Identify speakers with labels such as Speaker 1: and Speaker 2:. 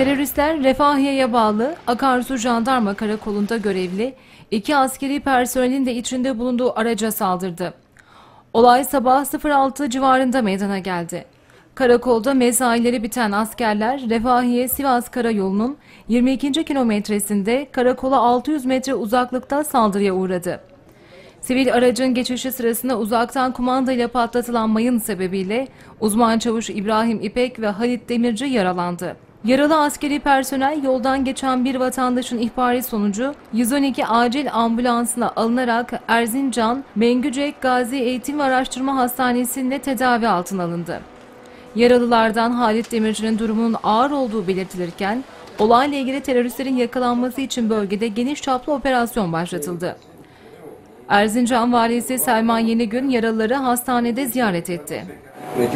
Speaker 1: Teröristler Refahiye'ye bağlı Akarsu Jandarma Karakolu'nda görevli iki askeri personelin de içinde bulunduğu araca saldırdı. Olay sabah 06 civarında meydana geldi. Karakolda mesaileri biten askerler Refahiye Sivas Karayolu'nun 22. kilometresinde karakola 600 metre uzaklıkta saldırıya uğradı. Sivil aracın geçişi sırasında uzaktan kumandayla patlatılan mayın sebebiyle uzman çavuş İbrahim İpek ve Halit Demirci yaralandı. Yaralı askeri personel yoldan geçen bir vatandaşın ihbarı sonucu 112 acil ambulansına alınarak Erzincan Mengücek Gazi Eğitim ve Araştırma Hastanesi'nde tedavi altına alındı. Yaralılardan Halit Demirci'nin durumunun ağır olduğu belirtilirken olayla ilgili teröristlerin yakalanması için bölgede geniş çaplı operasyon başlatıldı. Erzincan valisi Selman Yenigün yaralıları hastanede ziyaret etti.
Speaker 2: E,